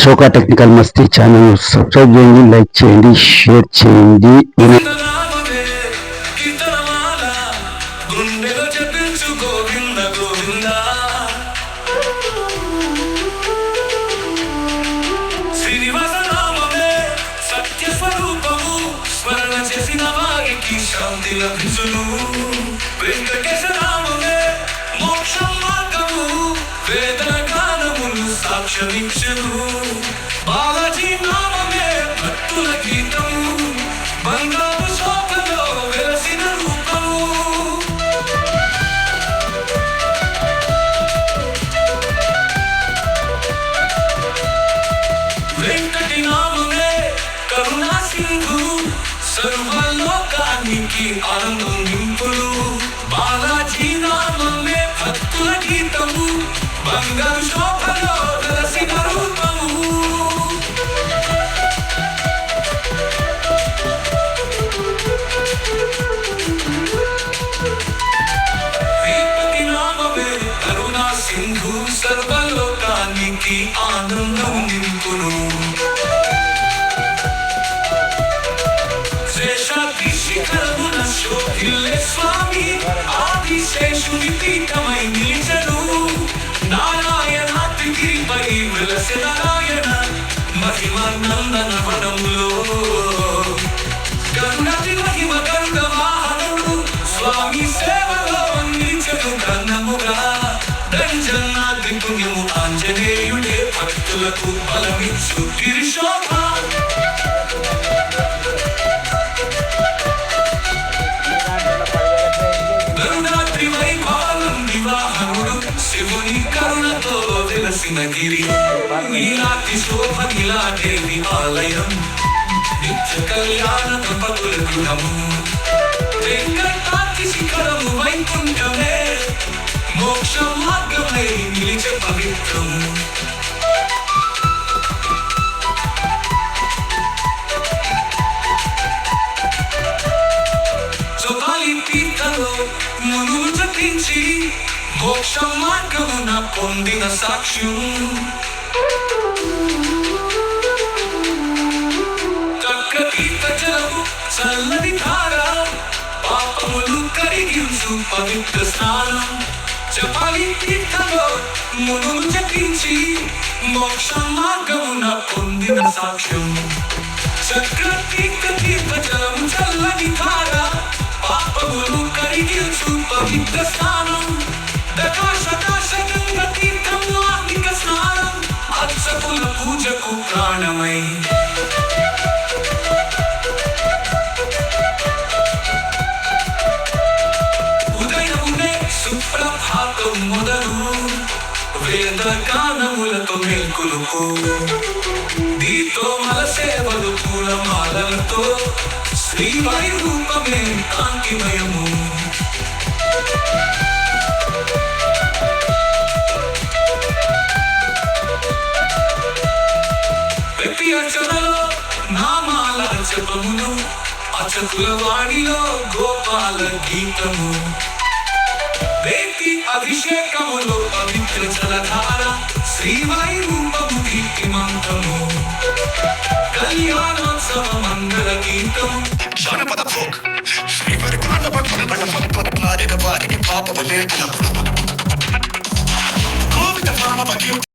Ashoka technical Masti channel subscribe చేయండి like చేయండి share చేయండి. నామమే స్మరణ చేసిన వారికి శాంతి లభించును వెంకటేశ గానములు సాక్ష్యమిచ్చును బాలాజీ నామమే భక్తుల గీతము బంగారు శోకలో వెలసిన రూపము వెంకటి నామమే కరుణా సింధు. సర్వలోకానికి ఆనందం నింపులు బాలాజీ నామమే భక్తుల గీతము. బంగారు శోభలో ఆనందం నింపును. స్వామి ఆదిశేషుని పీఠమై నిలిచెను. నారాయణాద్రిపై వెలసె నారాయణ మహిమ నందన వనములో. కరుణతి మహిమ కరుణ భక్తులకు బలమిచ్చు గిరిశోభ గరుడాద్రి వైభావం వివాహముడు శివుని కరుణతో వెలసిన గిరి. నీలాటి శోభ నీలాదేవి ఆలయం నిత్య కళ్యాణ దంపతుల గృహము వెంకటాద్రి శిఖరము వైకుంఠమే. మోక్ష మార్గమై నిలిచ పవిత్రము. మునులు మోక్ష మార్గమున పొందిన సాక్ష్యం. చక్రతీర్థ జలము చల్లని ధార పాపములు కరిగించు పవిత్ర స్నానం. జపాలి తీర్థలో మునులు జపించి మోక్ష మార్గమున పొందిన సాక్ష్యం. చక్రతీర్థ ప్రాణమై ఉదయమునే సుప్రభాతం మొదలు వేద గానములతో మేల్కొలుపు. దీతో మల సేవలు పూలమాలలతో శ్రీవారి రూపమే కాంతిమయము. అచతుల వాణిలో గోపాల గీతము. వేటి అభిషేకములో పవిత్ర జలధార శ్రీవారి రూపము కీర్తిమంతము కళ్యాణోత్సవ మంగళ గీతము జానపద భోగ్. శ్రీవారి పాండవ పాడిన వారికి పాపము లేదు గోవింద పాప